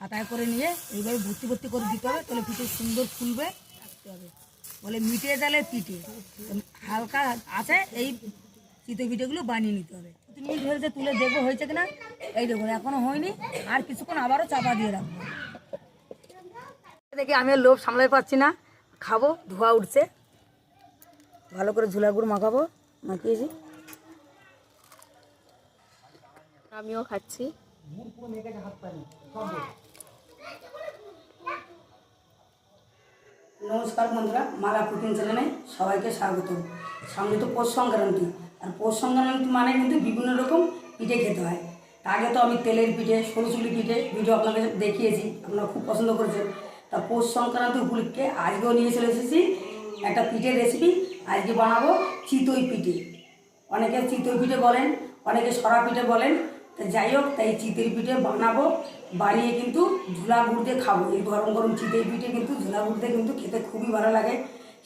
হাতায় করে নিয়ে এইভাবে ভর্তি ভর্তি করে দিতে হবে তাহলে পিঠে সুন্দর ফুলবে। রাখতে হবে বলে মিটে জালে পিঠে হালকা আছে এই চিতই পিঠেগুলো বানিয়ে নিতে হবে। তিন মিনিট হয়েছে তুলে দেখব হয়েছে কিনা। এই দেখুন এখনও হয়নি। আর কিছুক্ষণ আবারও চাপা দিয়ে রাখব। দেখি আমি লোভ সামলাই পাচ্ছি না। খাব ধোয়া উঠছে। ভালো করে ঝুলা গুড় মাখাবো। মাখিয়েছি। আমিও খাচ্ছি। নমস্কার বন্ধুরা, মালা কুকিং চ্যানেলে সবাইকে স্বাগত। সামনে তো পৌষ সংক্রান্তি, আর পৌষ সংক্রান্তি মানে কিন্তু বিভিন্ন রকম পিঠে খেতে হয়। আগে তো আমি তেলের পিঠে সরু চুলি পিঠে ভিডিও আপনাকে দেখিয়েছি, আপনারা খুব পছন্দ করেছেন। তা পৌষ সংক্রান্তি উপলক্ষে আজকেও নিয়ে চলে এসেছি একটা পিঠের রেসিপি আজকে বানাবো চিতই পিঠে। অনেকে চিতই পিঠে বলেন, অনেকে সরা পিঠে বলেন তা যাই হোক, তাই চিতই পিঠে বানাবো। বানিয়ে কিন্তু ঝুলা গুড় দিয়ে খাব। এই গরম গরম চিতই পিঠে কিন্তু ঝুলা গুড় দিয়ে কিন্তু খেতে খুবই ভালো লাগে।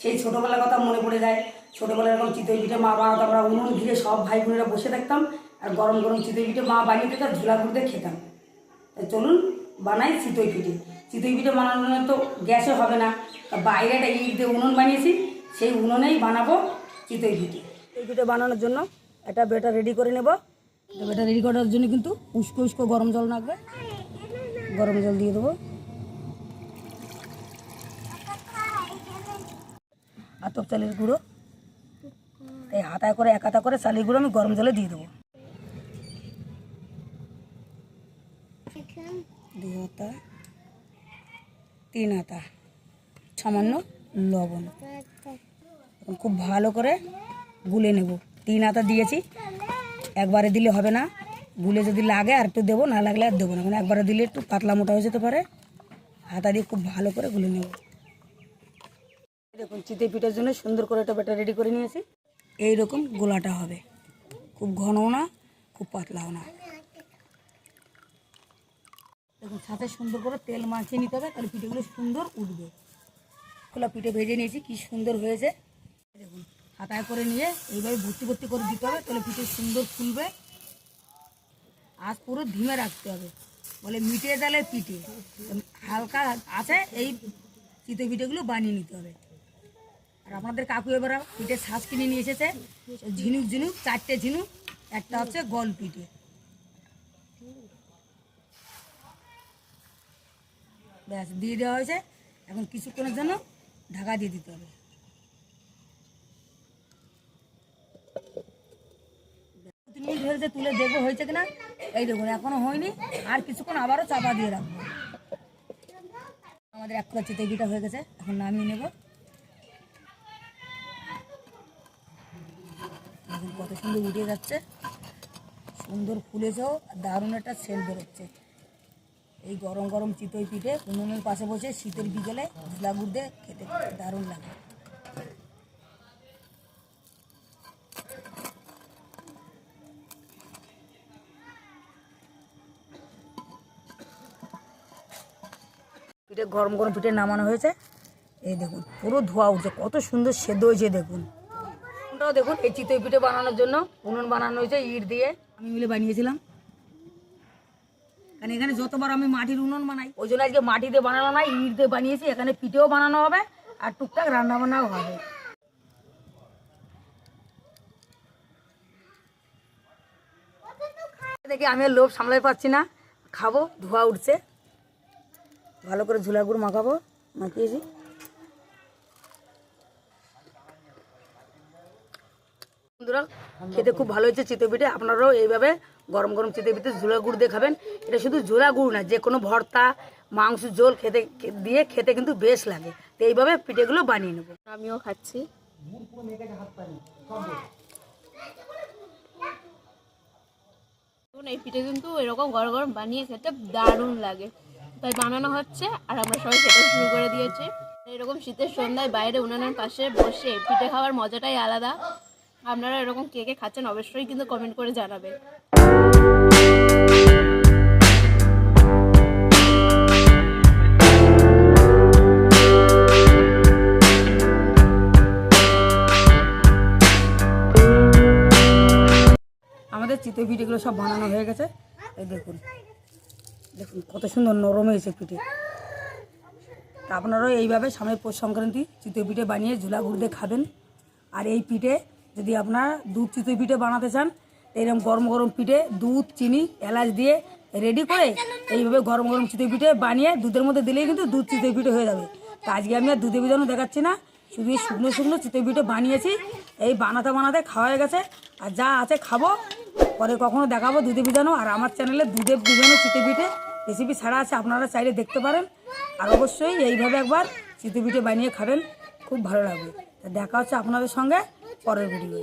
সেই ছোটোবেলার কথা মনে পড়ে যায়। ছোটোবেলায় এরকম চিতই পিঠে মা বানাতো আমরা উনুন ঘিরে সব ভাই বোনেরা বসে থাকতাম। আর গরম গরম চিতই পিঠে মা বানিয়ে দিত ঝুলা গুড় দিয়ে খেতাম। তাই চলুন, বানাই চিতই পিঠে। চিতই পিঠে বানানোর তো গ্যাসে হবে না। তা বাইরে একটা ইট দিয়ে উনুন বানিয়েছি, সেই উনুনেই বানাবো চিতই পিঠে। চিতই পিঠে বানানোর জন্য একটা বেটা রেডি করে নেব। বেটা রেডি করার জন্য কিন্তু উস্কো উস্কো গরম জল লাগবে। গরম জল দিয়ে দেবো। আতপ চালের গুঁড়ো। এই হাতায় করে, এক হাতা করে চালের গুঁড়ো আমি গরম জলে দিয়ে দেবো। দুই হাতা, তিন হাতা, সামান্য লবণ। খুব ভালো করে গুলে নেব। তিন হাতা দিয়েছি। একবারে দিলে হবে না। গুলে যদি লাগে আর একটু দেবো, না লাগলে আর দেবো না। কারণ একবারে দিলে একটু পাতলা মোটা হয়ে যেতে পারে। হাতা দিয়ে খুব ভালো করে গুলে নেব। দেখুন চিতে পিঠার জন্য সুন্দর করে একটা ব্যাটার রেডি করে নিয়েছি। এই রকম গোলাটা হবে। খুব ঘনও না, খুব পাতলাও না। দেখুন, সাথে সুন্দর করে তেল মাখিয়ে নিতে হবে, তাহলে পিঠেগুলো সুন্দর উঠবে। খোলা পিঠে ভেজে নিয়েছি, কি সুন্দর হয়েছে। হাতায় করে নিয়ে এইভাবে ভর্তি ভর্তি করে দিতে হবে, তাহলে পিঠে সুন্দর ফুলবে। আজ পুরো ধিমে রাখতে হবে। বলে মিটে জালে পিঠে। হালকা আছে, এই চিতই পিঠেগুলো বানিয়ে নিতে হবে। আর আপনাদের কাকু এবার পিঠে শ্বাস কিনে নিয়ে এসেছে। ঝিনুক ঝিনুক, চারটে ঝিনুক, একটা হচ্ছে গল পিঠে। ব্যাস, দিয়ে দেওয়া হয়েছে। এখন কিছুক্ষণের জন্য ঢাকা দিয়ে দিতে হবে তিন মিনিট হয়েছে তুলে দেখব হয়েছে কিনা? এই দেখুন, এখনও হয়নি। আর কিছুক্ষণ আবারও চাপা দিয়ে রাখব। আমাদের এক কথা চিতইপিঠা হয়ে গেছে, এখন নামিয়ে নেব। দেখুন কত সুন্দর উঠে যাচ্ছে। সুন্দর ফুলেছেও দারুণ একটা সেল বেরোচ্ছে। এই গরম গরম চিতই পিঠে উনুনের পাশে বসে শীতের বিকেলে গুড় দিয়ে খেতে দারুণ লাগে। পিঠে, গরম গরম পিঠে নামানো হয়েছে। এই দেখুন, পুরো ধোয়া উঠছে, কত সুন্দর সেদ্ধ হয়েছে, দেখুন। উনুনটাও দেখুন, এই চিতই পিঠে বানানোর জন্য উনুন বানানো হয়েছে, ইট দিয়ে। আমি মিলে বানিয়েছিলাম। কারণ এখানে যতবার আমি মাটির উনুন বানাই, ওই জন্য আজকে মাটি দিয়ে বানানো নাই ইট দিয়ে বানিয়েছি, এখানে পিঠেও বানানো হবে, আর টুকটাক রান্না বান্নাও হবে। দেখি, আমি লোভ সামলাই পাচ্ছি না। খাব, ধোয়া উঠছে। ভালো করে ঝুলা গুড় মাখাবো মাখিয়েছি বন্ধুরা, খেতে খুব ভালো হয়েছে চিতই পিঠে। আপনারাও এইভাবে গরম গরম চিতই পিঠে ঝোলা গুড় দিয়ে খাবেন। এটা শুধু ঝোলা গুড় না যে কোনো ভর্তা, মাংস, ঝোল খেতে, দিয়ে খেতে কিন্তু বেশ লাগে। তো এইভাবে পিঠেগুলো বানিয়ে নেব। আমিও খাচ্ছি। এই পিঠে কিন্তু এরকম গরম গরম বানিয়ে খেতে দারুণ লাগে। তাই বানানো হচ্ছে আর আমরা সবাই খেতে শুরু করে দিয়েছি। এরকম শীতের সন্ধ্যায় বাইরে উনানের পাশে বসে পিঠে খাওয়ার মজাটাই আলাদা। আপনারা এরকম কে কে খাচ্ছেন অবশ্যই কিন্তু কমেন্ট করে জানাবেন। আমাদের চিতই পিঠেগুলো সব বানানো হয়ে গেছে। এই দেখুন। দেখুন, কত সুন্দর নরম হয়েছে পিঠে। তা আপনারাও এইভাবে সামনের পৌষ সংক্রান্তি চিতই পিঠে বানিয়ে ঝুলা দিয়ে খাবেন। আর এই পিঠে যদি আপনারা দুধ চিতই পিঠে বানাতে চান, এরকম গরম গরম পিঠে দুধ, চিনি, এলাচ দিয়ে রেডি করে এইভাবে গরম গরম চিতই পিঠে বানিয়ে দুধের মধ্যে দিলেই কিন্তু দুধ চিতই পিঠে হয়ে যাবে। তা আজকে আমি আর দুধে বিজানো দেখাচ্ছি না, শুধু এই শুকনো শুকনো চিতই পিঠে বানিয়েছি। এই বানাতে বানাতে খাওয়া হয়ে গেছে। আর যা আছে খাব, পরে কখনো দেখাবো দুধে বিজানো আর আমার চ্যানেলে দুধে বিজানো চিতই পিঠে রেসিপি ছাড়া আছে, আপনারা চাইলে দেখতে পারেন। আর অবশ্যই এইভাবে একবার চিতু পিঠে বানিয়ে খাবেন, খুব ভালো লাগবে। দেখা হচ্ছে আপনাদের সঙ্গে পরের ভিডিও